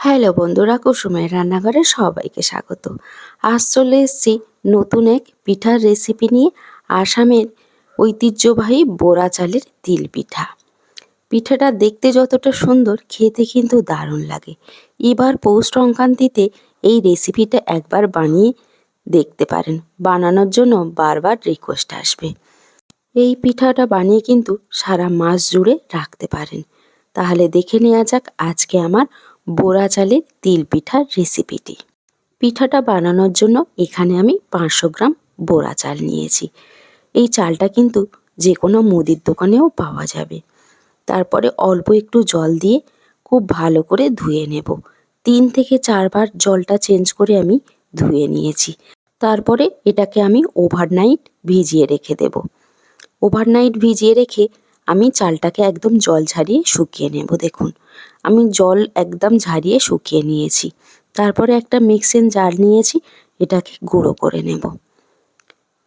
Hello বন্ধুরা, কুসুমের রান্নাঘরে সবাইকে স্বাগত। আজ চলে এসেছি নতুন এক পিঠার রেসিপি নিয়ে আসামের ঐতিহ্যবাহী বোরা চালের তিল পিঠা। পিঠাটা দেখতে যতটা সুন্দর, খেতে কিন্তু দারুণ লাগে। এবার পৌষ সংক্রান্তিতে এই রেসিপিটা একবার বানিয়ে দেখতে পারেন। বানানোর জন্য বারবার রিকোয়েস্ট আসবে। এই পিঠাটা বানিয়ে কিন্তু সারা মাস জুড়ে রাখতে পারেন। তাহলে দেখে নেওয়া যাক আজকে আমার বোরা চালের তিল পিঠার রেসিপিটি পিঠাটা বানানোর জন্য এখানে আমি পাঁচশো গ্রাম বোরা চাল নিয়েছি। এই চালটা কিন্তু যে কোনো মুদির দোকানেও পাওয়া যাবে। তারপরে অল্প একটু জল দিয়ে খুব ভালো করে ধুয়ে নেব। তিন থেকে চারবার জলটা চেঞ্জ করে আমি ধুয়ে নিয়েছি। তারপরে এটাকে আমি ওভারনাইট ভিজিয়ে রেখে দেব। ওভারনাইট ভিজিয়ে রেখে আমি চালটাকে একদম জল ঝারিয়ে শুকিয়ে নেব, দেখুন। আমি জল একদম ঝারিয়ে শুকিয়ে নিয়েছি। তারপরে একটা মিক্সিং জার নিয়েছি, এটাকে গুঁড়ো করে নেব।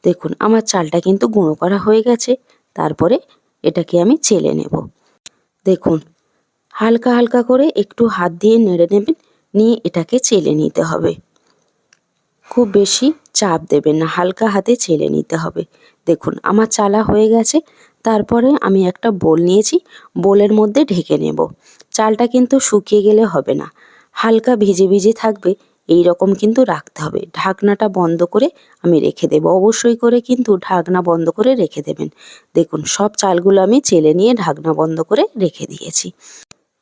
দেখুন, আমার চালটা কিন্তু গুঁড়ো করা হয়ে গেছে, তারপরে এটাকে আমি চেলে নেব। দেখুন, হালকা হালকা করে একটু হাত দিয়ে নেড়ে নেবেন, নিয়ে এটাকে চেলে নিতে হবে। খুব বেশি চাপ দেবেন না, হালকা হাতে ছেলে নিতে হবে। দেখুন, আমার চালা হয়ে গেছে তারপরে আমি একটা বোল নিয়েছি, বোলের মধ্যে ঢেকে নেব। চালটা কিন্তু শুকিয়ে গেলে হবে না। হালকা ভিজে ভিজে থাকবে, এই রকম কিন্তু রাখতে হবে। ঢাকনাটা বন্ধ করে আমি রেখে দেবো। অবশ্যই করে কিন্তু ঢাকনা বন্ধ করে রেখে দেবেন। দেখুন, সব চালগুলো আমি চেলে নিয়ে ঢাকনা বন্ধ করে রেখে দিয়েছি।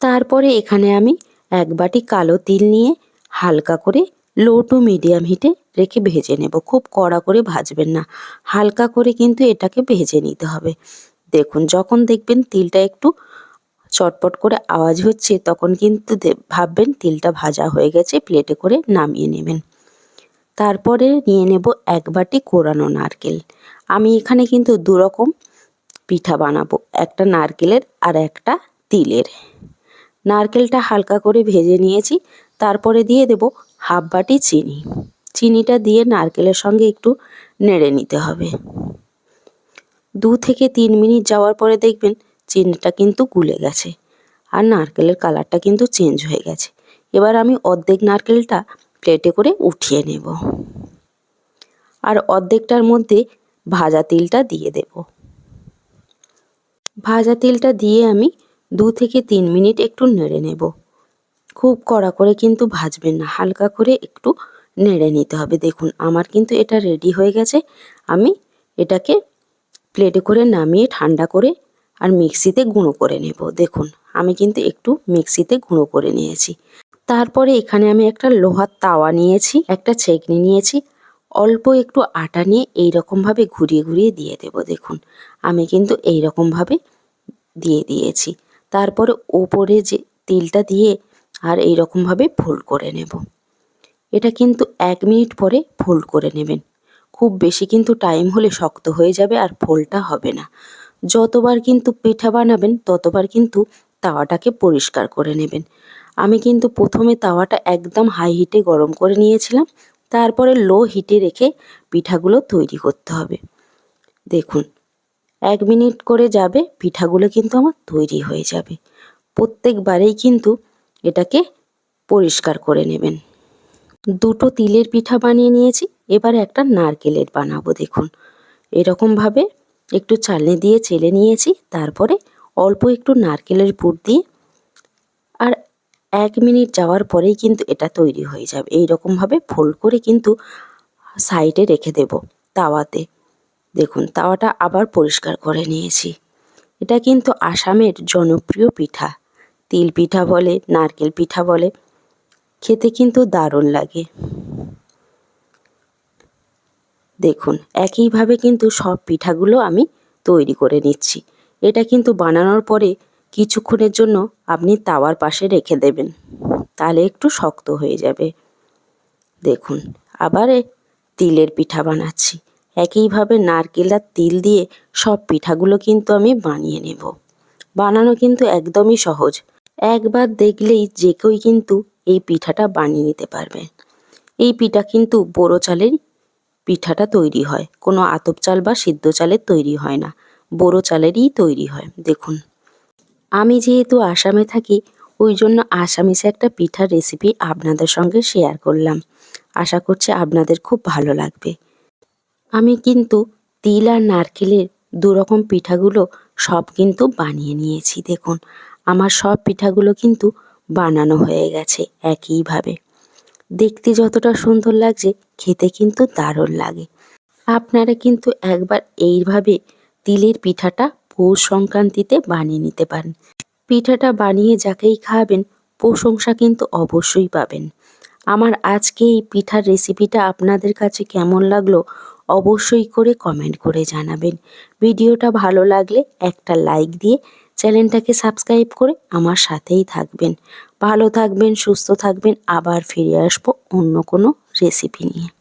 তারপরে এখানে আমি এক বাটি কালো তিল নিয়ে হালকা করে লো টু মিডিয়াম হিটে রেখে ভেজে নেব। খুব কড়া করে ভাজবেন না। হালকা করে কিন্তু এটাকে ভেজে নিতে হবে। দেখুন, যখন দেখবেন তিলটা একটু চটপট করে আওয়াজ হচ্ছে, তখন কিন্তু ভাববেন তিলটা ভাজা হয়ে গেছে, প্লেটে করে নামিয়ে নেবেন। তারপরে নিয়ে নেব এক বাটি কোরানো নারকেল। আমি এখানে কিন্তু দু রকম পিঠা বানাবো, একটা নারকেলের আর একটা তিলের। নারকেলটা হালকা করে ভেজে নিয়েছি, তারপরে দিয়ে দেব হাফ বাটি চিনি। চিনিটা দিয়ে নারকেলের সঙ্গে একটু নেড়ে নিতে হবে। দু থেকে তিন মিনিট যাওয়ার পরে দেখবেন চিনিটা কিন্তু গুলে গেছে। আর নারকেলের কালারটা কিন্তু চেঞ্জ হয়ে গেছে। এবার আমি অর্ধেক নারকেলটা প্লেটে করে উঠিয়ে নেব। আর অর্ধেকটার মধ্যে ভাজা তিলটা দিয়ে দেব। ভাজা তিলটা দিয়ে আমি দু থেকে তিন মিনিট একটু নেড়ে নেব। খুব কড়া করে কিন্তু ভাজবেন না, হালকা করে একটু নেড়ে নিতে হবে। দেখুন, আমার কিন্তু এটা রেডি হয়ে গেছে। আমি এটাকে প্লেটে করে নামিয়ে ঠান্ডা করে আর মিক্সিতে গুঁড়ো করে নেব। দেখুন, আমি কিন্তু একটু মিক্সিতে গুঁড়ো করে নিয়েছি। তারপরে এখানে আমি একটা লোহার তাওয়া নিয়েছি, একটা ছেকনি নিয়েছি। অল্প একটু আটা নিয়ে এই রকমভাবে ঘুরিয়ে ঘুরিয়ে দিয়ে দেব, দেখুন। আমি কিন্তু এই রকমভাবে দিয়ে দিয়েছি। তারপরে ওপরে যে তেলটা দিয়ে আর এই রকমভাবে ফোল্ড করে নেব। এটা কিন্তু এক মিনিট পরে ফোল্ড করে নেবেন। খুব বেশি কিন্তু টাইম হলে শক্ত হয়ে যাবে আর ফোলটা হবে না। যতবার কিন্তু পিঠা বানাবেন, ততবার কিন্তু তাওয়াটাকে পরিষ্কার করে নেবেন। আমি কিন্তু প্রথমে তাওয়াটা একদম হাই হিটে গরম করে নিয়েছিলাম, তারপরে লো হিটে রেখে পিঠাগুলো তৈরি করতে হবে। দেখুন, এক মিনিট করে যাবে, পিঠাগুলো কিন্তু আমার তৈরি হয়ে যাবে। প্রত্যেকবারেই কিন্তু এটাকে পরিষ্কার করে নেবেন। দুটো তিলের পিঠা বানিয়ে নিয়েছি এবার একটা নারকেলের বানাবো দেখুন। এরকমভাবে একটু চালনি দিয়ে চেলে নিয়েছি, তারপরে অল্প একটু নারকেলের পুর দিয়ে আর এক মিনিট যাওয়ার পরেই কিন্তু এটা তৈরি হয়ে যাবে। এই রকমভাবে ফোল্ড করে কিন্তু সাইডে রেখে দেব তাওয়াতে। দেখুন, তাওয়াটা আবার পরিষ্কার করে নিয়েছি। এটা কিন্তু আসামের জনপ্রিয় পিঠা। তিল পিঠা বলে, নারকেল পিঠা বলে, খেতে কিন্তু দারুণ লাগে। দেখুন, একইভাবে কিন্তু সব পিঠাগুলো আমি তৈরি করে নিচ্ছি। এটা কিন্তু বানানোর পরে কিছুক্ষণের জন্য আপনি তাওয়ার পাশে রেখে দেবেন, তাহলে একটু শক্ত হয়ে যাবে। দেখুন, আবার তিলের পিঠা বানাচ্ছি। একইভাবে নারকেল আর তিল দিয়ে সব পিঠাগুলো কিন্তু আমি বানিয়ে নেব। বানানো কিন্তু একদমই সহজ। একবার দেখলেই যে কেউই কিন্তু এই পিঠাটা বানিয়ে নিতে পারবে। এই পিঠা কিন্তু বোরো চালের পিঠাটা তৈরি হয়। কোনো আতপ চাল বা সিদ্ধ চালের তৈরি হয় না। বোরো চালেরই তৈরি হয়। দেখুন। আমি যেহেতু আসামে থাকি, ওই জন্য আসামিসে একটা পিঠার রেসিপি আপনাদের সঙ্গে শেয়ার করলাম। আশা করছি আপনাদের খুব ভালো লাগবে। আমি কিন্তু তিল আর নারকেলের দুরকম পিঠাগুলো সব কিন্তু বানিয়ে নিয়েছি। দেখুন, আমার সব পিঠাগুলো কিন্তু বানানো হয়ে গেছে একইভাবে। দেখতে যতটা সুন্দর লাগছে, খেতে কিন্তু দারুণ লাগে। আপনারা কিন্তু একবার এইভাবে তিলের পিঠাটা পৌষ সংক্রান্তিতে বানিয়ে নিতে পারেন। পিঠাটা বানিয়ে যাকেই খাওয়াবেন প্রশংসা কিন্তু অবশ্যই পাবেন। আমার আজকে এই পিঠার রেসিপিটা আপনাদের কাছে কেমন লাগল, অবশ্যই করে কমেন্ট করে জানাবেন। ভিডিওটা ভালো লাগলে একটা লাইক দিয়ে চ্যানেলটাকে সাবস্ক্রাইব করে আমার সাথেই থাকবেন। ভালো থাকবেন, সুস্থ থাকবেন, আবার ফিরে আসব অন্য কোনো রেসিপি নিয়ে।